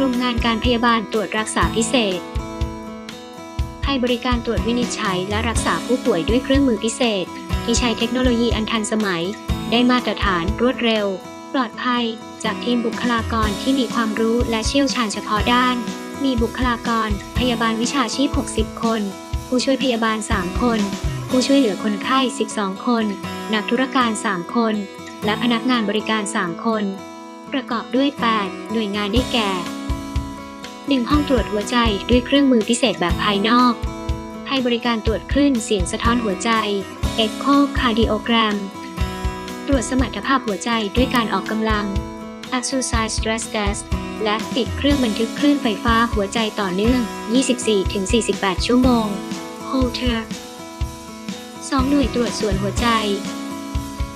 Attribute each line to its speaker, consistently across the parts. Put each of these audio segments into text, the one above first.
Speaker 1: กลุ่มงานการพยาบาลตรวจรักษาพิเศษ ให้บริการตรวจวินิจฉัยและรักษาผู้ป่วยด้วยเครื่องมือพิเศษ ที่ใช้เทคโนโลยีอันทันสมัย ได้มาตรฐานรวดเร็ว ปลอดภัย จากทีมบุคลากรที่มีความรู้และเชี่ยวชาญเฉพาะด้าน มีบุคลากร พยาบาลวิชาชีพ 60 คน ผู้ช่วยพยาบาล 3 คน ผู้ช่วยเหลือคนไข้ 12 คน นักธุรการ 3 คน และพนักงานบริการ 3 คนประกอบด้วย 8 หน่วยงานได้แก่ 1 ห้องตรวจหัวใจด้วยเครื่องมือพิเศษแบบภายนอก ให้บริการตรวจคลื่นเสียงสะท้อนหัวใจ Echocardiogram ตรวจสมรรถภาพหัวใจด้วยการออกกำลัง Exercise Stress Test และติดเครื่องบันทึกคลื่นไฟฟ้าหัวใจต่อเนื่อง 24-48 ชั่วโมง Holter 2 หน่วยตรวจส่วนหัวใจ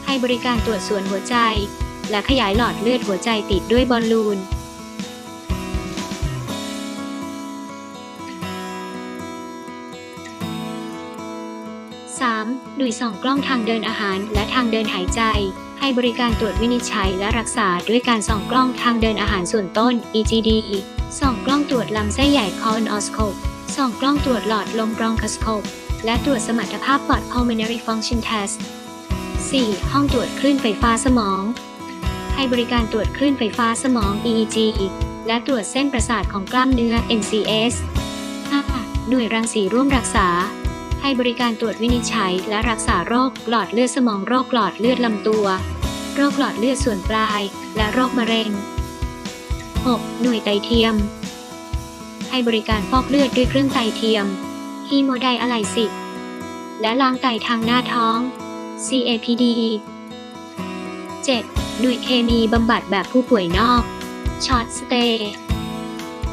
Speaker 1: ให้บริการตรวจส่วนหัวใจ และขยายหลอดเลือดหัวใจติดด้วยบอลลูน 3. หน่วยส่องกล้องทางเดินอาหารและทางเดินหายใจ ให้บริการตรวจวินิจฉัยและรักษาด้วยการส่องกล้องทางเดินอาหารส่วนต้น EGD ส่องกล้องตรวจลำไส้ใหญ่ colonoscope ส่องกล้องตรวจหลอดลม bronchoscope และตรวจสมรรถภาพปอด pulmonary function test 4. ห้องตรวจคลื่นไฟฟ้าสมอง ให้บริการตรวจคลื่นไฟฟ้าสมอง EEG และตรวจเส้นประสาทของกล้ามเนื้อ NCS 5. หน่วยรังสีร่วมรักษา ให้บริการตรวจวินิจฉัย และรักษาโรคหลอดเลือดสมองโรคหลอดเลือดลำตัว โรคหลอดเลือดส่วนปลาย และโรคมะเร็ง 6. หน่วยไตเทียม ให้บริการฟอกเลือดด้วยเครื่องไตเทียมฮีโมไดอะไลซิสและล้างไตทางหน้าท้อง CAPD 7. หน่วยเคมีบำบัดแบบผู้ป่วยนอกช็อตสเตย์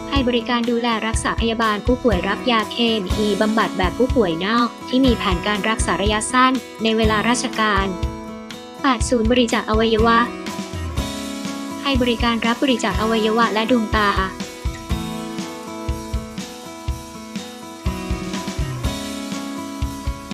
Speaker 1: ให้บริการดูแลรักษาพยาบาลผู้ป่วยรับยาเคมีบำบัดแบบผู้ป่วยนอก ที่มีแผนการรักษาระยะสั้น ในเวลาราชการ 8. ศูนย์บริจาคอวัยวะ ให้บริการรับบริจาคอวัยวะและดวงตา